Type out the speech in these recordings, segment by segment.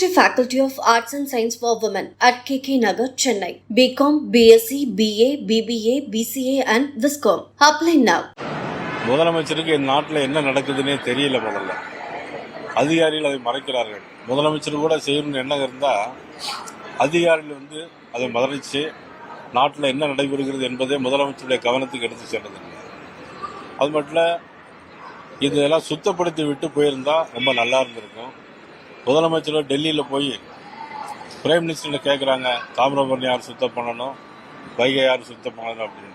Meenakshi faculty of arts and science for women at K K Nagar Chennai BCom BSc BA BBA BCA and viscom apply now முதலமைச்சருக்கு இந்த நாட்டில் என்ன நடக்குதுன்னே தெரியல முதல்ல. அதிகாரிகள் அதை மறைக்கிறார்கள். முதலமைச்சர் கூட செய்யணும்னு எண்ணம் இருந்தால் அதிகாரிகள் வந்து அதை மறைச்சு நாட்டில் என்ன நடைபெறுகிறது என்பதை முதலமைச்சருடைய கவனத்துக்கு எடுத்து சென்றதில்லை. அது மட்டும் இதெல்லாம் சுத்தப்படுத்தி விட்டு போயிருந்தால் ரொம்ப நல்லா இருந்திருக்கும். முதலமைச்சர் டெல்லியில் போய் பிரைம் மினிஸ்டர்கிட்ட கேட்குறாங்க தாமிரபரணி யார் சுத்தம் பண்ணணும் வைகை யார் சுத்தம் பண்ணணும் அப்படின்னு.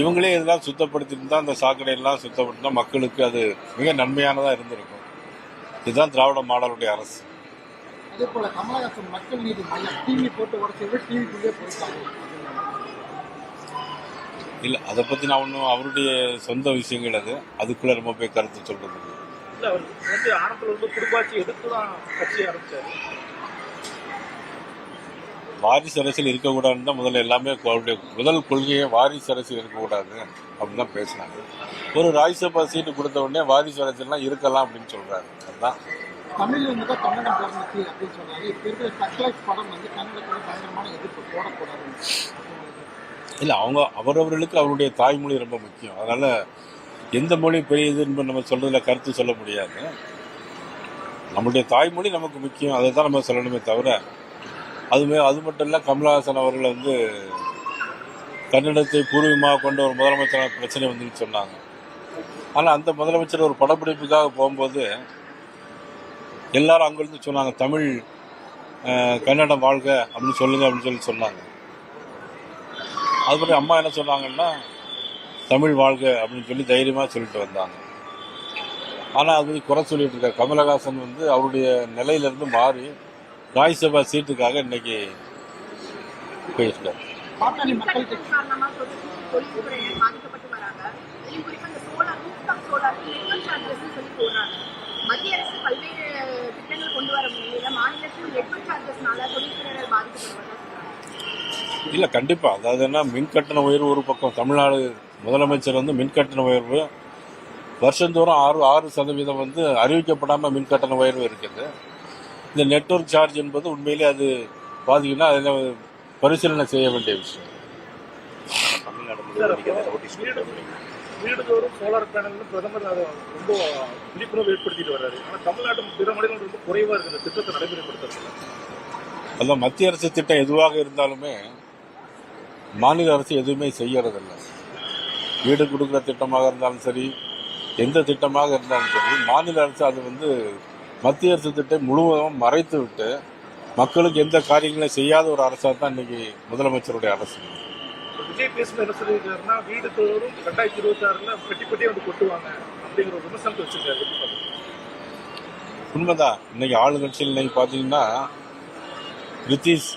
இவங்களே இதெல்லாம் சுத்தப்படுத்தியிருந்தா அந்த சாக்கடையெல்லாம் சுத்தப்படுத்தினா மக்களுக்கு அது மிக நன்மையானதாக இருந்திருக்கும். இதுதான் திராவிட மாடலுடைய அரசு. அதே போல கமலஹாசன் மக்கள் நீதி மையம் டிவி போட்டு உடச்சது டிவிக்குள்ளே போயிட்டாங்க இல்லை அதை பற்றி நான் ஒன்றும் அவருடைய சொந்த விஷயங்கள் அது. அதுக்குள்ளே ரொம்ப போய் கருத்து சொல்கிறது இல்லை. அவர் வந்து ஆரம்பத்துல வந்து குடும்பாட்சி எதிர்த்து தான் கட்சி ஆரம்பிச்சாரு. வாரிசு அரசியல் இருக்கக்கூடாதுன்னு தான் முதல்ல எல்லாமே அவருடைய முதல் கொள்கையே வாரிசு அரசியல் இருக்கக்கூடாது அப்படின்னு தான் பேசினாங்க. ஒரு ராஜ்யசபா சீட்டு கொடுத்த உடனே வாரிசு அரசியல்லாம் இருக்கலாம் அப்படின்னு சொல்றாரு. அதுதான் தமிழ்ல இருந்து தான் கன்னடம் பிறந்துச்சு அப்படின்னு சொன்னாங்க இப்ப இருக்கிற சட்டலைட் படம் வந்து கன்னடத்துல பயங்கரமான எதிர்ப்பு போடக்கூடாது இல்லை அவங்க அவரவர்களுக்கு அவருடைய தாய்மொழி ரொம்ப முக்கியம். அதனால எந்த மொழி பெரியதுன்னு நம்ம சொல்றதுல கருத்து சொல்ல முடியாது. நம்மளுடைய தாய்மொழி நமக்கு முக்கியம். அதை தான் நம்ம சொல்லணுமே தவிர அதுமே அது மட்டும் இல்லை கமலஹாசன் அவர்கள் வந்து கன்னடத்தை பூர்வீகமாக கொண்ட ஒரு முதலமைச்சரான பிரச்சனை வந்துன்னு சொன்னாங்க. ஆனால் அந்த முதலமைச்சர் ஒரு படப்பிடிப்புக்காக போகும்போது எல்லாரும் அங்கிருந்து சொன்னாங்க தமிழ் கன்னடம் வாழ்க அப்படின்னு சொல்லுங்க அப்படின்னு சொல்லி சொன்னாங்க. அதுபடி அம்மா என்ன சொன்னாங்கன்னா தமிழ் வாழ்க அப்படின்னு சொல்லி தைரியமாக சொல்லிட்டு வந்தாங்க. ஆனால் அது குறை சொல்லிட்டு இருக்கார். கமலஹாசன் வந்து அவருடைய நிலையிலிருந்து மாறி ராஜ்யசபா சீட்டுக்காக இன்னைக்கு போயிருக்கார். மத்திய அரசு பல்வேறு திட்டங்கள் கொண்டு வர மாநிலத்தில் சார்ஜஸ்னால இல்லை கண்டிப்பாக அதாவது என்ன? மின் கட்டண உயர்வு ஒரு பக்கம் தமிழ்நாடு முதலமைச்சர் வந்து மின் கட்டண உயர்வு வருஷந்தோறும் ஆறு ஆறு சதவீதம் வந்து அறிவிக்கப்படாமல் மின் கட்டண உயர்வு இருக்குது. இந்த நெட்வொர்க் சார்ஜ் என்பது உண்மையிலே அது பாத்தீங்கன்னா அதில் பரிசீலனை செய்ய வேண்டிய விஷயம். வீடு வீடுதோறும் சோலார் பேனல்னு பிரதமர் அதை ரொம்ப விழிப்புணர்வு ஏற்படுத்திட்டு வர்றாரு. ஆனா தமிழ்நாட்டு பிற மாநிலங்கள் ரொம்ப குறைவா இருக்கு இந்த திட்டத்தை நடைமுறைப்படுத்துறது அதான் மத்திய அரசு திட்டம் எதுவாக இருந்தாலுமே மாநில அரசு எதுவுமே செய்யறதில்ல. வீடு கொடுக்குற திட்டமாக இருந்தாலும் சரி எந்த திட்டமாக இருந்தாலும் சரி மாநில அரசு அது வந்து மத்திய அரசு திட்டம் முழுவதும் மறைத்து விட்டு மக்களுக்கு எந்த காரியங்களையும் செய்யாத ஒரு அரசாக தான் இன்னைக்கு முதலமைச்சருடைய அரசு. விஜய் பேசுன என்ன சொல்லியிருக்காருன்னா வீடு தோறும் ரெண்டாயிரத்தி இருபத்தி ஆறுல பெட்டி பெட்டியே வந்து கொட்டுவாங்க அப்படிங்கிற ஒரு விமர்சனத்தை வச்சிருக்காரு. எப்படி பாக்குறீங்க? உண்மைதான் இன்னைக்கு ஆளுங்கட்சியில் இன்னைக்கு பார்த்தீங்கன்னா நிதிஷ்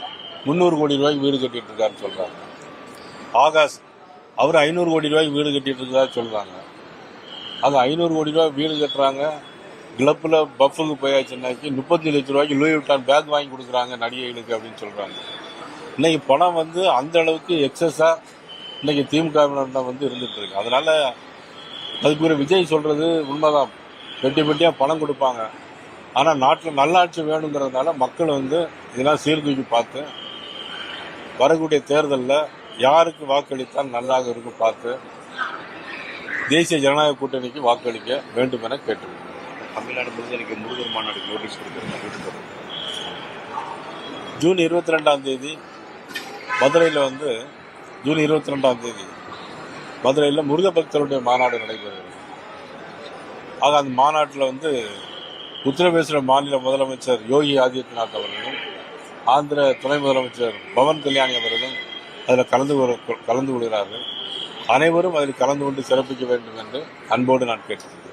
முந்நூறு கோடி ரூபாய்க்கு வீடு கட்டிட்டு இருக்காருன்னு சொல்றாங்க. ஆகாஷ் அவர் ஐநூறு கோடி ரூபாய்க்கு வீடு கட்டிட்டு இருக்காரு சொல்கிறாங்க அது ஐநூறு கோடி ரூபாய் வீடு கட்டுறாங்க. கிளப்பில் பஃபுக்கு போயாச்சுன்னாக்கி முப்பத்தி லட்ச ரூபாய்க்கு லூயி விட்டான் பேக் வாங்கி கொடுக்குறாங்க நடிகைகளுக்கு அப்படின்னு சொல்கிறாங்க இன்னைக்கு பணம் வந்து அந்த அளவுக்கு எக்ஸஸாக இன்னைக்கு திமுகவினர் வந்து இருந்துகிட்டு இருக்கு. அதனால் அதுக்கு ஒரு விஜய் சொல்கிறது உண்மைதான். பெட்டி பெட்டியாக பணம் கொடுப்பாங்க. ஆனால் நாட்டில் நல்லாட்சி வேணுங்கிறதுனால மக்கள் வந்து இதெல்லாம் சீர்தூக்கி பார்த்து வரக்கூடிய தேர்தலில் யாருக்கு வாக்களித்தால் நல்லாக இருக்கும் பார்த்து தேசிய ஜனநாயக கூட்டணிக்கு வாக்களிக்க வேண்டும் என கேட்டுக்கொள்கிறேன் தமிழ்நாடு முருகனுக்கு முருகர் மாநாடு நோட்டீஸ் வரும். ஜூன் இருபத்தி ரெண்டாம் தேதி மதுரையில் வந்து ஜூன் இருபத்தி ரெண்டாம் தேதி மதுரையில் முருக பக்தருடைய மாநாடு நடைபெறுகிறது ஆக அந்த மாநாட்டில் வந்து உத்தரப்பிரதேச மாநில முதலமைச்சர் யோகி ஆதித்யநாத் அவர்களும் ஆந்திர துணை முதலமைச்சர் பவன் கல்யாணி அவர்களும் அதில் கலந்து கலந்து கொள்கிறார்கள். அனைவரும் அதில் கலந்து கொண்டு சிறப்பிக்க வேண்டும் என்று அன்போடு நான் கேட்டுக்கிறேன்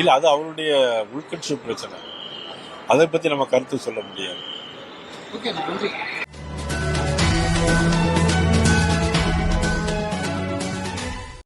இல்லை அது அவருடைய உள்கட்சி பிரச்சனை. அதை பற்றி நம்ம கருத்து சொல்ல முடியாது.